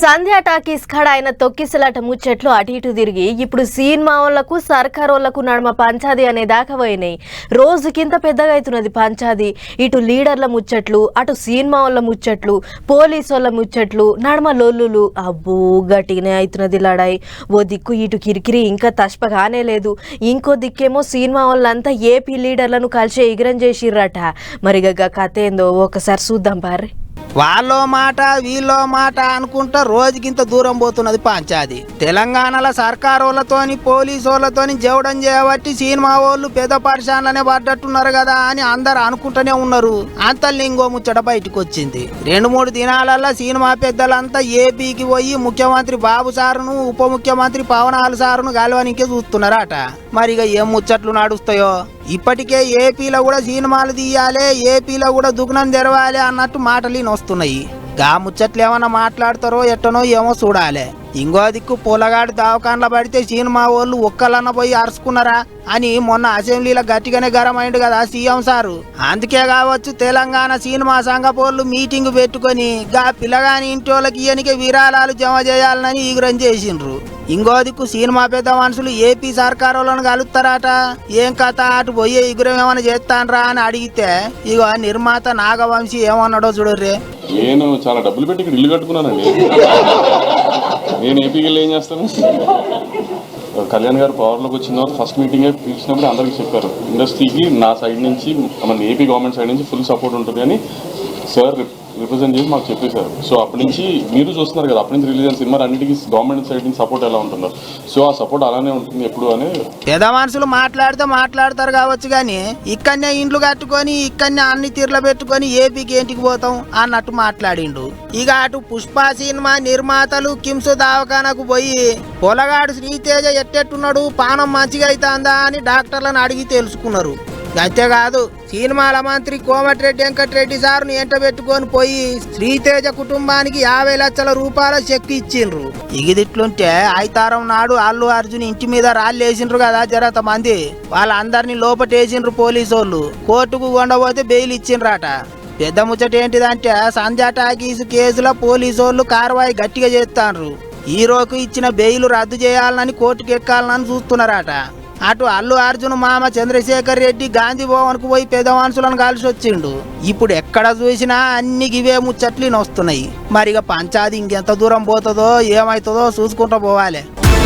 సంధ్య talkies కాడ ఆయన తొక్కిసలాట ముచ్చట్లు అటు ఇటు తిరిగి ఇప్పుడు సినిమా వాళ్ళకు సర్కార్ వాళ్ళకు నడమ పంచాది అనే దాకా పోయినాయి. రోజుకింత పెద్దగా అవుతున్నది పంచాది. ఇటు లీడర్ల ముచ్చట్లు అటు సినిమా వాళ్ళ ముచ్చట్లు పోలీసు వాళ్ళ ముచ్చట్లు నడమ లొల్లులు. అబ్బో గట్టిగానే అవుతున్నది లడాయి. ఓ దిక్కు ఇటు కిరికిరి ఇంకా తష్ప లేదు. ఇంకో దిక్కేమో సినిమా వాళ్ళంతా ఏపీ లీడర్లను కలిసి ఎగిరం చేసిర్రట. మరిగా కథ ఏందో ఒకసారి చూద్దాం బారే వాళ్ళో మాట వీళ్ళో మాట అనుకుంటా రోజుకింత దూరం పోతున్నది పంచాది. తెలంగాణలో సర్కారోళ్ళతోని పోలీసు వాళ్ళతోని జవడం చేయబట్టి సినిమా వాళ్ళు పెద్ద పరిశానలనే పడ్డట్టున్నారు కదా అని అందరు అనుకుంటూనే ఉన్నారు. అంత లింగో ముచ్చట బయటకు వచ్చింది రెండు మూడు దినాలల్లో సినిమా పెద్దలంతా ఏపీకి పోయి ముఖ్యమంత్రి బాబు సారును ఉప ముఖ్యమంత్రి పవనాలు సారును కలవనికే చూస్తున్నారట. మరి ఇక ఏం ముచ్చట్లు నడుస్తాయో? ఇప్పటికే ఏపీలో కూడా సినిమాలు తీయాలి ఏపీలో కూడా దుగ్నం తెరవాలి అన్నట్టు మాటలు వస్తున్నాయి. గా ముచ్చట్లు ఏమన్నా మాట్లాడతారో ఎట్టనో ఏమో చూడాలి. ఇంకో దిక్కు పొలగాడు దావకాన్ల పడితే సినిమా వాళ్ళు ఒక్కలన్న పోయి అరుచుకున్నారా అని మొన్న అసెంబ్లీలో గట్టిగానే గరమైండు కదా సీఎం సారు. అందుకే కావచ్చు తెలంగాణ సినిమా సంఘపోళ్ళు మీటింగ్ పెట్టుకొని గా పిల్లగాని ఇంటి వాళ్ళకి ఇయనికే విరాళాలు జమ చేయాలని ఈగురం చేసిండ్రు. ఇంకో దిక్కు సినిమా పెద్ద మనుషులు ఏపీ సర్కార్ వాళ్ళని కలుస్తారట ఏం కథ? అటు పోయే ఇగురం ఏమైనా చేస్తానరా అని అడిగితే ఇగో నిర్మాత నాగవంశీ ఏమన్నాడో చూడర్రే. నేను చాలా డబ్బులు పెట్టి ఇక్కడ ఇల్లు కట్టుకున్నానండి. నేను ఏపీకి వెళ్ళి ఏం చేస్తాను? కళ్యాణ్ గారు పవర్లోకి వచ్చిన తర్వాత ఫస్ట్ మీటింగే పిలిచినప్పుడు అందరికీ చెప్పారు. ఇండస్ట్రీకి నా సైడ్ నుంచి మన ఏపీ గవర్నమెంట్ సైడ్ నుంచి ఫుల్ సపోర్ట్ ఉంటుంది అని సార్ రిప్రజెంట్ చేసి మాకు చెప్పేశారు. సో అప్పటి నుంచి మీరు చూస్తున్నారు కదా అప్పటి నుంచి రిలీజ్ అయిన సినిమా అన్నిటికీ గవర్నమెంట్ సైడ్ నుంచి సపోర్ట్ ఎలా ఉంటుందో. సో ఆ సపోర్ట్ అలానే ఉంటుంది ఎప్పుడు అని పేద మనుషులు మాట్లాడితే మాట్లాడతారు కావచ్చు కానీ ఇక్కడనే ఇండ్లు కట్టుకొని ఇక్కడనే అన్ని తీర్లు పెట్టుకొని ఏపీకి ఏంటికి పోతాం అన్నట్టు మాట్లాడిండు. ఇక అటు పుష్ప సినిమా నిర్మాతలు కిమ్స్ దావఖానకు పోయి పొలగాడు శ్రీతేజ ఎట్టెట్టున్నాడు? పానం మంచిగా అవుతుందా అని డాక్టర్లను అడిగి తెలుసుకున్నారు. అంతేకాదు సినిమాల మంత్రి కోమటిరెడ్డి వెంకటరెడ్డి సార్ను ఎంట పెట్టుకొని పోయి శ్రీతేజ కుటుంబానికి యాభై లక్షల రూపాయల చెక్ ఇచ్చిండ్రు. ఇగిదిట్లుంటే ఐతారం నాడు అల్లు అర్జున్ ఇంటి మీద రాళ్ళు వేసిండ్రు కదా జరత మంది. వాళ్ళందరినీ లోపటేసిండ్రు పోలీసు వాళ్ళు కోర్టుకు కొండపోతే బెయిల్ ఇచ్చిండ్రట. పెద్ద ముచ్చట ఏంటిదంటే సంధ్యా టాకీస్ కేసులో పోలీసు వాళ్ళు కార్వాయి గట్టిగా చేస్తాండ్రు. హీరోకు ఇచ్చిన బెయిల్ రద్దు చేయాలని కోర్టుకు ఎక్కాలని చూస్తున్నారట. అటు అల్లు అర్జున్ మామ చంద్రశేఖర్ రెడ్డి గాంధీ భవన్కు పోయి పెద్ద మనుషులను వచ్చిండు. ఇప్పుడు ఎక్కడ చూసినా అన్ని గివే ముచ్చట్లు వస్తున్నాయి మరి ఇక పంచాది ఇంకెంత దూరం పోతుందో ఏమవుతుందో చూసుకుంటూ పోవాలి.